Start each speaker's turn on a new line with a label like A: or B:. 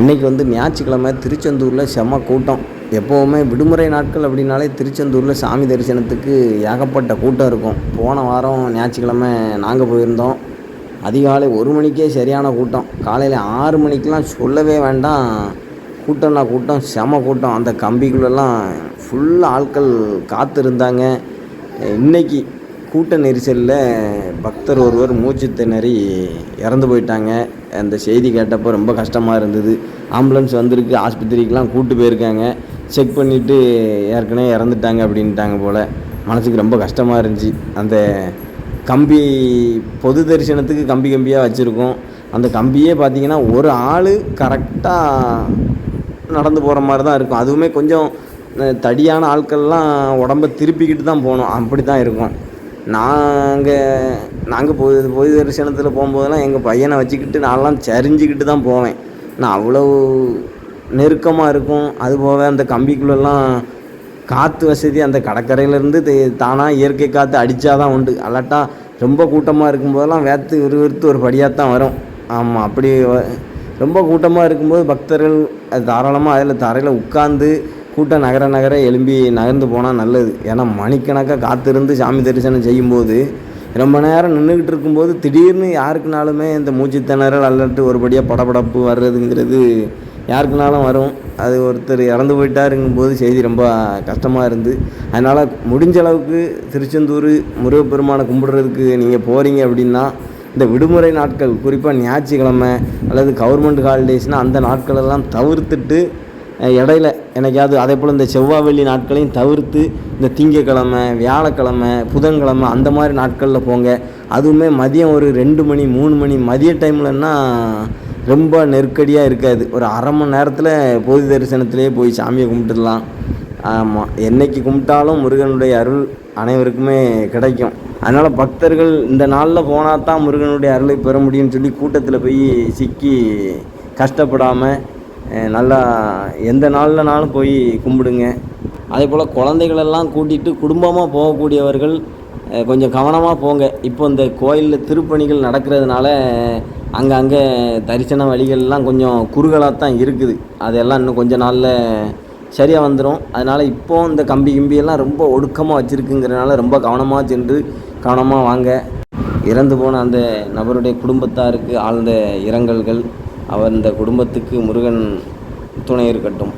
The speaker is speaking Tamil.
A: இன்றைக்கி வந்து ஞாயிற்றுக்கிழமை திருச்செந்தூரில் செம்ம கூட்டம். எப்போவுமே விடுமுறை நாட்கள் அப்படின்னாலே திருச்செந்தூரில் சாமி தரிசனத்துக்கு ஏகப்பட்ட கூட்டம் இருக்கும். போன வாரம் ஞாயிற்றுக்கிழமை நாங்கள் போயிருந்தோம். அதிகாலை ஒரு மணிக்கே சரியான கூட்டம். காலையில் ஆறு மணிக்கெலாம் சொல்லவே வேண்டாம். கூட்டம்னா கூட்டம் செம கூட்டம். அந்த கம்பிக்குள்ளெல்லாம் ஃபுல் ஆட்கள் காத்திருந்தாங்க. இன்னைக்கு கூட்ட நெரிசலில் பக்தர் ஒருவர் மூச்சு திணறி இறந்து போயிட்டாங்க. அந்த செய்தி கேட்டப்போ ரொம்ப கஷ்டமாக இருந்தது. ஆம்புலன்ஸ் வந்திருக்கு ஆஸ்பத்திரிக்கெலாம் கூட்டு போயிருக்காங்க. செக் பண்ணிவிட்டு ஏற்கனவே இறந்துட்டாங்க அப்படின்ட்டாங்க போல். மனசுக்கு ரொம்ப கஷ்டமாக இருந்துச்சு. அந்த கம்பி பொது தரிசனத்துக்கு கம்பி கம்பியாக வச்சுருக்கோம். அந்த கம்பியே பார்த்தீங்கன்னா ஒரு ஆள் கரெக்டாக நடந்து போகிற மாதிரி தான் இருக்கும். அதுவுமே கொஞ்சம் தடியான ஆட்கள்லாம் உடம்ப திருப்பிக்கிட்டு தான் போகணும். அப்படி தான் இருக்கும். நாங்கள் நாங்கள் பொது பொது தரிசனத்தில் போகும்போதெல்லாம் எங்கள் பையனை வச்சுக்கிட்டு நான்லாம் சரிஞ்சுக்கிட்டு தான் போவேன். நான் அவ்வளோ நெருக்கமாக இருக்கும். அதுபோக அந்த கம்பிக்குள்ளெல்லாம் காற்று வசதி அந்த கடற்கரையிலேருந்து தானாக இயற்கை காற்று அடித்தா தான் உண்டு. அல்லாட்டா ரொம்ப கூட்டமாக இருக்கும்போதெல்லாம் வேத்து விறுவிறுத்து ஒரு படியாக தான் வரும். ஆமாம் அப்படி ரொம்ப கூட்டமாக இருக்கும்போது பக்தர்கள் அது தாராளமாக அதில் தரையில் உட்காந்து கூட்டம் நகர நகர எழும்பி நகர்ந்து போனால் நல்லது. ஏன்னா மணிக்கணக்காக காத்திருந்து சாமி தரிசனம் செய்யும்போது ரொம்ப நேரம் நின்றுக்கிட்டு இருக்கும்போது திடீர்னு யாருக்குனாலுமே இந்த மூச்சு திணறல் அல்லட்டு ஒருபடியாக படபடப்பு வர்றதுங்கிறது யாருக்குனாலும் வரும். அது ஒருத்தர் இறந்து போயிட்டாருங்கும்போது செய்தி ரொம்ப கஷ்டமாக இருந்து அதனால் முடிஞ்ச அளவுக்கு திருச்செந்தூர் முருகப்பெருமானை கும்பிடுறதுக்கு நீங்கள் போகிறீங்க அப்படின்னா இந்த விடுமுறை நாட்கள் குறிப்பாக ஞாயிற்றுக்கிழமை அல்லது கவர்மெண்ட் ஹாலிடேஸ்னால் அந்த நாட்களெல்லாம் தவிர்த்துட்டு இடையில எனக்காவது அதே போல் இந்த செவ்வாய் வெள்ளி நாட்களையும் தவிர்த்து இந்த திங்கக்கிழமை வியாழக்கிழமை புதன்கிழமை அந்த மாதிரி நாட்களில் போங்க. அதுவுமே மதியம் ஒரு ரெண்டு மணி மூணு மணி மதிய டைம்லன்னா ரொம்ப நெருக்கடியாக இருக்காது. ஒரு அரை மணி நேரத்தில் பொது தரிசனத்திலே போய் சாமியை கும்பிட்டுடலாம். ஆமாம் என்னைக்கு கும்பிட்டாலும் முருகனுடைய அருள் அனைவருக்குமே கிடைக்கும். அதனால் பக்தர்கள் இந்த நாளில் போனால் தான் முருகனுடைய அருளை பெற முடியும்னு சொல்லி கூட்டத்தில் போய் சிக்கி கஷ்டப்படாமல் நல்லா எந்த நாள்லனாலும் போய் கும்பிடுங்க. அதே போல் குழந்தைகளெல்லாம் கூட்டிகிட்டு குடும்பமாக போகக்கூடியவர்கள் கொஞ்சம் கவனமாக போங்க. இப்போ இந்த கோயிலில் திருப்பணிகள் நடக்கிறதுனால அங்கங்கே தரிசன வழிகள்லாம் கொஞ்சம் குறுகலாக தான் இருக்குது. அதெல்லாம் இன்னும் கொஞ்ச நாளில் சரியாக வந்துடும் அதனால் இப்போ இந்த கம்பி கிம்பியெல்லாம் ரொம்ப ஒடுக்கமாக வச்சுருக்குங்கிறனால ரொம்ப கவனமாக சென்று கவனமாக வாங்க. இறந்து போன அந்த நபருடைய குடும்பத்தாருக்கு ஆழ்ந்த இரங்கல்கள். அவர் குடும்பத்துக்கு முருகன் துணை இருக்கட்டும்.